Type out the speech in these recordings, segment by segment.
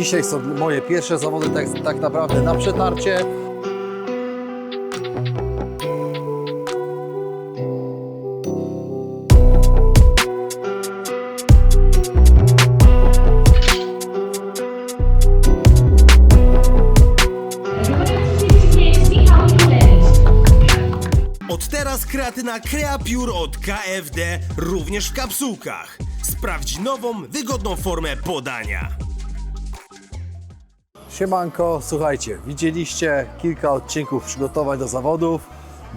Dzisiaj są moje pierwsze zawody tak, tak naprawdę na przetarcie. Od teraz kreatyna Creapure od KFD również w kapsułkach. Sprawdź nową, wygodną formę podania. Siemanko, słuchajcie, widzieliście kilka odcinków przygotowań do zawodów.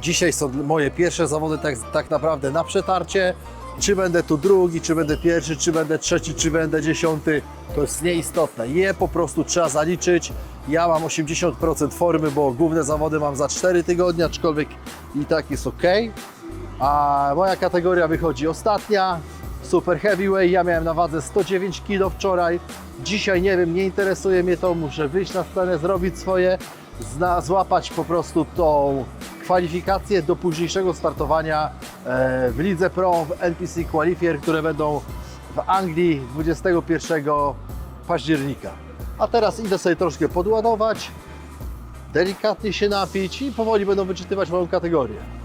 Dzisiaj są moje pierwsze zawody tak, tak naprawdę na przetarcie. Czy będę tu drugi, czy będę pierwszy, czy będę trzeci, czy będę dziesiąty, to jest nieistotne. Je po prostu trzeba zaliczyć. Ja mam 80% formy, bo główne zawody mam za 4 tygodnie, aczkolwiek i tak jest ok. A moja kategoria wychodzi ostatnia, super heavyweight. Ja miałem na wadze 109 kg wczoraj. Dzisiaj nie wiem, nie interesuje mnie to. Muszę wyjść na scenę, zrobić swoje, zna, złapać po prostu tą kwalifikację do późniejszego startowania e, w Lidze Pro, w NPC Qualifier, które będą w Anglii 21 października. A teraz idę sobie troszkę podładować, delikatnie się napić i powoli będą wyczytywać moją kategorię.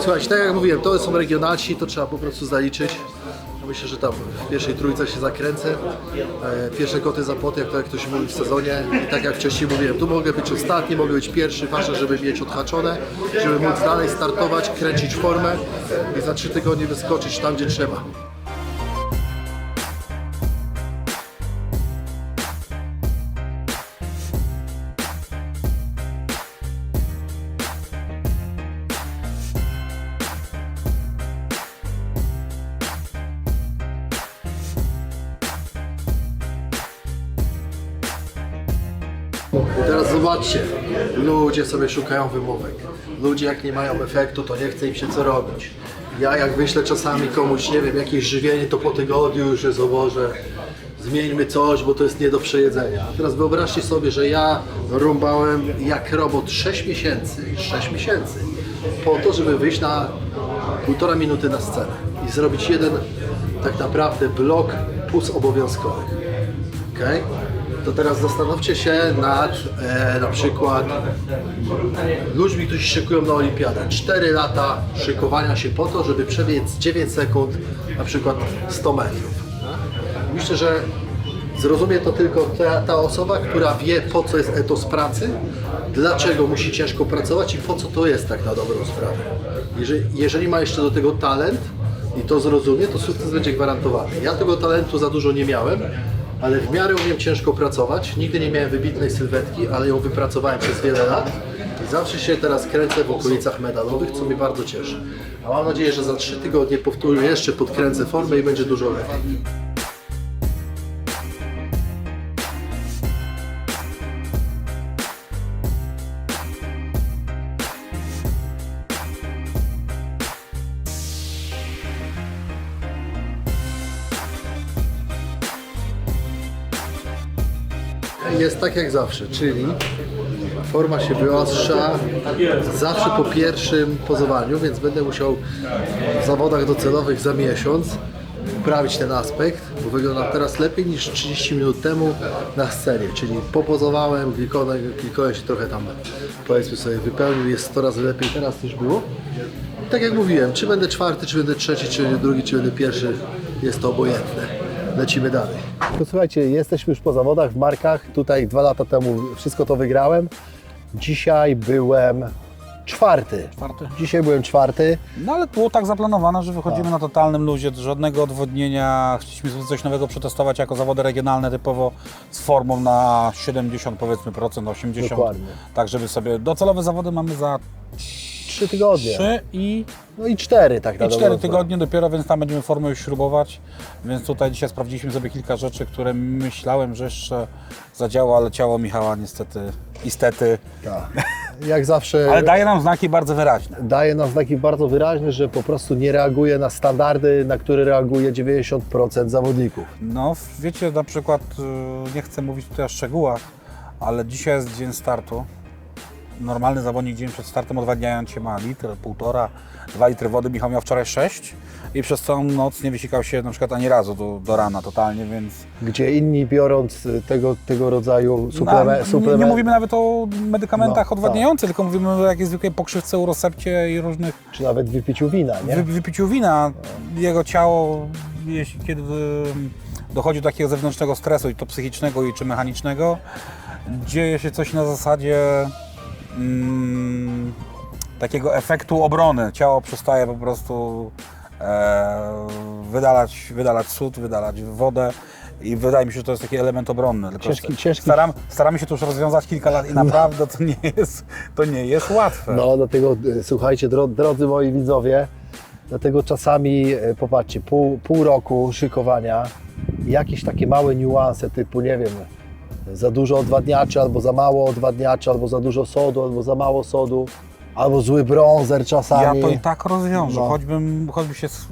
Słuchajcie, tak jak mówiłem, to są regionalsi, to trzeba po prostu zaliczyć. Myślę, że tam w pierwszej trójce się zakręcę. E, Pierwsze koty za płoty, jak to jak ktoś mówi w sezonie. I tak jak wcześniej mówiłem, tu mogę być ostatni, mogę być pierwszy, ważne, żeby mieć odhaczone, żeby móc dalej startować, kręcić formę i za trzy tygodnie wyskoczyć tam, gdzie trzeba. Zobaczcie, ludzie sobie szukają wymówek. Ludzie jak nie mają efektu, to nie chce im się co robić. Ja jak wyślę czasami komuś, nie wiem, jakieś żywienie, to po tygodniu już jest o Boże, zmieńmy coś, bo to jest nie do przejedzenia. Teraz wyobraźcie sobie, że ja rąbałem jak robot 6 miesięcy, 6 miesięcy, po to, żeby wyjść na półtora minuty na scenę i zrobić jeden tak naprawdę blok plus obowiązkowych. Okej? To teraz zastanówcie się nad e, na przykład ludźmi, którzy szykują na olimpiadę. 4 lata szykowania się po to, żeby przebiec 9 sekund, na przykład 100 metrów. Myślę, że zrozumie to tylko ta, ta osoba, która wie po co jest etos pracy, dlaczego musi ciężko pracować i po co to jest tak na dobrą sprawę. Jeżeli, jeżeli ma jeszcze do tego talent i to zrozumie, to sukces będzie gwarantowany. Ja tego talentu za dużo nie miałem, ale w miarę umiem ciężko pracować. Nigdy nie miałem wybitnej sylwetki, ale ją wypracowałem przez wiele lat. I zawsze się teraz kręcę w okolicach medalowych, co mnie bardzo cieszy. A mam nadzieję, że za trzy tygodnie powtórzę jeszcze podkręcę formę i będzie dużo lepiej. Jest tak jak zawsze, czyli forma się wyostrza zawsze po pierwszym pozowaniu, więc będę musiał w zawodach docelowych za miesiąc poprawić ten aspekt, bo wyglądam teraz lepiej niż 30 minut temu na scenie, czyli popozowałem, glikone- glikołem się trochę tam, powiedzmy sobie, wypełnił, jest 100 razy lepiej teraz niż było. Tak jak mówiłem, czy będę czwarty, czy będę trzeci, czy będę drugi, czy będę pierwszy, jest to obojętne. Lecimy dalej. To słuchajcie, jesteśmy już po zawodach w markach. Tutaj dwa lata temu wszystko to wygrałem. Dzisiaj byłem czwarty. Czwarty. Dzisiaj byłem czwarty. No ale było tak zaplanowane, że wychodzimy na totalnym luzie, żadnego odwodnienia. Chcieliśmy coś nowego przetestować jako zawody regionalne typowo z formą na 70 powiedzmy procent, 80. Dokładnie. Tak, żeby sobie docelowe zawody mamy za Trzy tygodnie. 3 i, No i cztery tak na i dobrą 4 sprawę. tygodnie dopiero, więc tam będziemy formę już śrubować. Więc tutaj dzisiaj sprawdziliśmy sobie kilka rzeczy, które myślałem, że jeszcze zadziała, ale ciało Michała niestety, niestety, Tak. Jak zawsze ale daje nam znaki bardzo wyraźne. daje nam znaki bardzo wyraźne, że po prostu nie reaguje na standardy, na które reaguje 90% zawodników. No, wiecie, na przykład, y, nie chcę mówić tutaj o szczegółach, ale dzisiaj jest dzień startu. Normalny zawodnik dzień przed startem odwadniając się ma litr, półtora, dwa litry wody. Michał miał wczoraj sześć i przez całą noc nie wysikał się na przykład ani razu do, do rana totalnie, więc... Gdzie inni biorąc tego, tego rodzaju No, suplemen, nie, nie mówimy nawet o medykamentach No, odwadniających, tylko mówimy o jakiejś zwykłej pokrzywce, urosepcie i różnych czy nawet wypiciu wina, nie? wy, wypiciu wina. Jego ciało, jeśli kiedy dochodzi do takiego zewnętrznego stresu, i to psychicznego, i czy mechanicznego, dzieje się coś na zasadzie mm, takiego efektu obrony. Ciało przestaje po prostu e, wydalać, wydalać sód, wydalać wodę. I wydaje mi się, że to jest taki element obronny. Tylko Ciężki- ciężki- Staram, staramy się to już rozwiązać kilka lat i naprawdę to nie jest, to nie jest łatwe. No, dlatego y, słuchajcie, dro, drodzy moi widzowie, dlatego czasami, y, popatrzcie, pół, pół roku szykowania, jakieś takie małe niuanse typu, nie wiem, za dużo odwadniaczy, albo za mało odwadniaczy, albo za dużo sodu, albo za mało sodu, albo zły bronzer Ja czasami. to i tak rozwiążę, No. choćbym, choćby się s-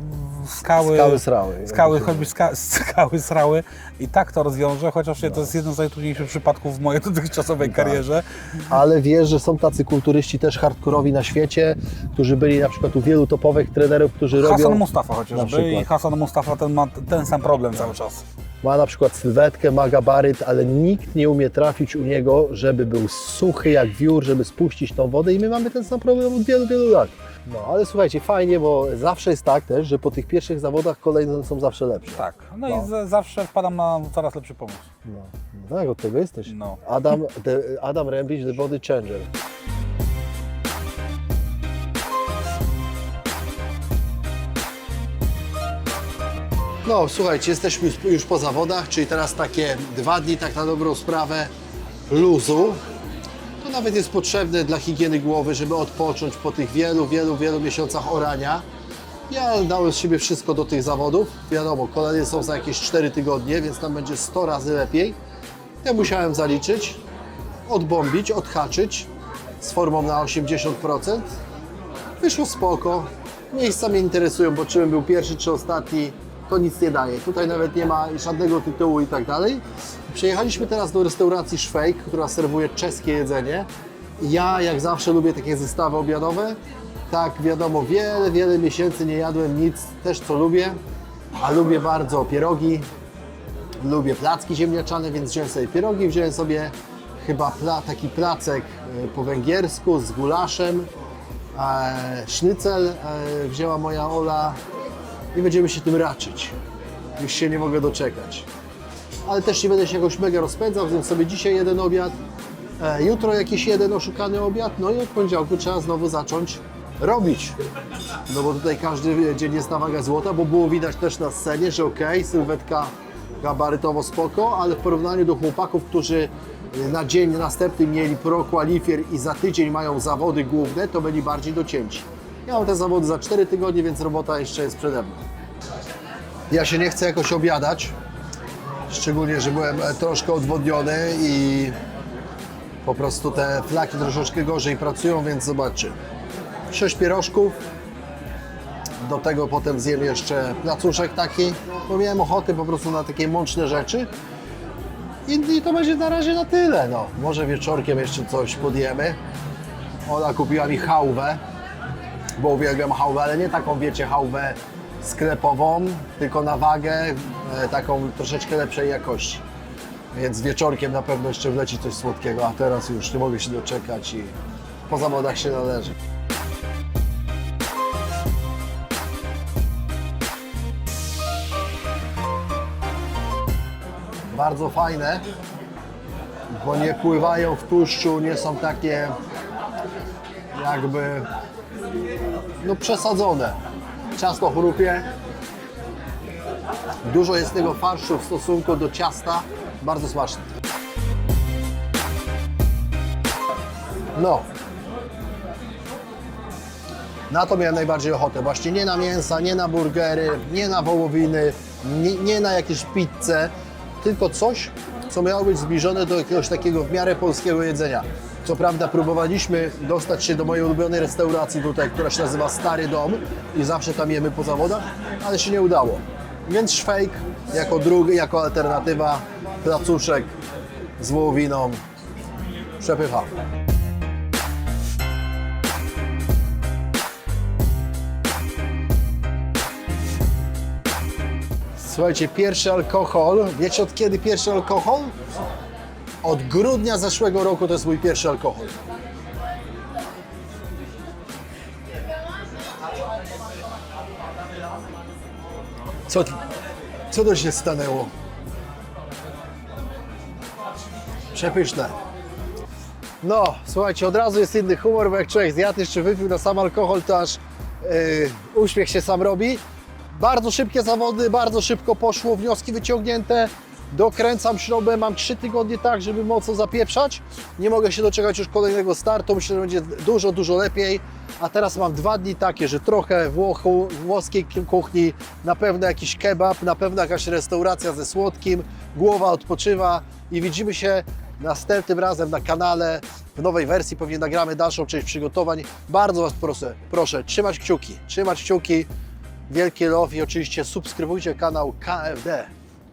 skały, Skały srały. skały, choćby ska, skały srały i tak to rozwiążę, chociaż to jest jeden z najtrudniejszych przypadków w mojej dotychczasowej karierze. Ale wiesz, że są tacy kulturyści też hardkorowi na świecie, którzy byli na przykład u wielu topowych trenerów, którzy Hasan robią... Mustafa na chociażby przykład. i Hasan Mustafa ten ma ten sam problem cały czas. Ma na przykład sylwetkę, ma gabaryt, ale nikt nie umie trafić u niego, żeby był suchy jak wiór, żeby spuścić tą wodę i my mamy ten sam problem od wielu, wielu lat. No, ale słuchajcie, fajnie, bo zawsze jest tak też, że po tych pierwszych zawodach kolejne są zawsze lepsze. Tak, no, No. i z, zawsze wpadam na coraz lepszy pomysł. No, no tak, od tego jesteś. No. Adam, the, Adam Rębić, The Body Changer. No, słuchajcie, jesteśmy już- po zawodach, czyli teraz takie dwa dni, tak na dobrą sprawę, luzu. To nawet jest potrzebne dla higieny głowy, żeby odpocząć po tych wielu, wielu, wielu miesiącach orania. Ja dałem z siebie wszystko do tych zawodów. Wiadomo, kolejne są za jakieś 4 tygodnie, więc tam będzie 100 razy lepiej. Ja musiałem zaliczyć, odbombić, odhaczyć z formą na 80%. Wyszło spoko. Miejsca mnie interesują, bo czym był pierwszy czy ostatni, to nic nie daje. Tutaj nawet nie ma żadnego tytułu i tak dalej. Przyjechaliśmy teraz do restauracji Szwejk, która serwuje czeskie jedzenie. Ja jak zawsze lubię takie zestawy obiadowe. Tak, wiadomo, wiele, wiele miesięcy nie jadłem nic, też co lubię, a lubię bardzo pierogi, lubię placki ziemniaczane, więc wziąłem sobie pierogi, wziąłem sobie chyba pla, taki placek e, po węgiersku z gulaszem, e, sznycel e, wzięła moja Ola i będziemy się tym raczyć. Już się nie mogę doczekać. Ale też nie będę się jakoś mega rozpędzał, więc sobie dzisiaj jeden obiad, e, jutro jakiś jeden oszukany obiad, no i od poniedziałku trzeba znowu zacząć robić. No bo tutaj każdy dzień jest na wagę złota, bo było widać też na scenie, że okej, sylwetka gabarytowo spoko, ale w porównaniu do chłopaków, którzy na dzień następny mieli pro qualifier i za tydzień mają zawody główne, to byli bardziej docięci. Ja mam te zawody za 4 tygodnie, więc robota jeszcze jest przede mną. Ja się nie chcę jakoś obiadać, szczególnie, że byłem e, troszkę odwodniony i po prostu te flaki troszeczkę gorzej pracują, więc zobaczcie. 6 pierożków, do tego potem zjem jeszcze placuszek taki, bo miałem ochotę po prostu na takie mączne rzeczy. I, I to będzie na razie na tyle. No. Może wieczorkiem jeszcze coś podjemy. Ona kupiła mi hałwę, bo uwielbiam hałwę, ale nie taką, wiecie, hałwę sklepową, tylko na wagę, e, taką troszeczkę lepszej jakości. Więc wieczorkiem na pewno jeszcze wleci coś słodkiego, a teraz już nie mogę się doczekać i po zawodach się należy. Bardzo fajne, bo nie pływają w tłuszczu, nie są takie jakby no przesadzone. Ciasto chrupie. Dużo jest tego farszu w stosunku do ciasta. Bardzo smaczne. No. Na to miałem najbardziej ochotę. Właśnie nie na mięsa, nie na burgery, nie na wołowiny, nie, nie na jakieś pizze, tylko coś, co miało być zbliżone do jakiegoś takiego w miarę polskiego jedzenia. Co prawda próbowaliśmy dostać się do mojej ulubionej restauracji tutaj, która się nazywa Stary Dom i zawsze tam jemy po zawodach, ale się nie udało. Więc szwejk jako drugi, jako alternatywa, placuszek z wołowiną, przepycha. Słuchajcie, pierwszy alkohol. Wiecie od kiedy pierwszy alkohol? Od grudnia zeszłego roku to jest mój pierwszy alkohol. Co, co to się stanęło? Przepyszne. No, słuchajcie, od razu jest inny humor, bo jak człowiek zjadł jeszcze wypił na sam alkohol, to aż yy, uśmiech się sam robi. Bardzo szybkie zawody, bardzo szybko poszło, wnioski wyciągnięte. Dokręcam śrubę, mam 3 tygodnie tak, żeby mocno zapieprzać. Nie mogę się doczekać już kolejnego startu, myślę, że będzie dużo, dużo lepiej. A teraz mam dwa dni takie, że trochę Włochu, włoskiej kuchni, na pewno jakiś kebab, na pewno jakaś restauracja ze słodkim, głowa odpoczywa i widzimy się następnym razem na kanale. W nowej wersji pewnie nagramy dalszą część przygotowań. Bardzo Was proszę, proszę trzymać kciuki, trzymać kciuki. Wielkie love i oczywiście subskrybujcie kanał KFD.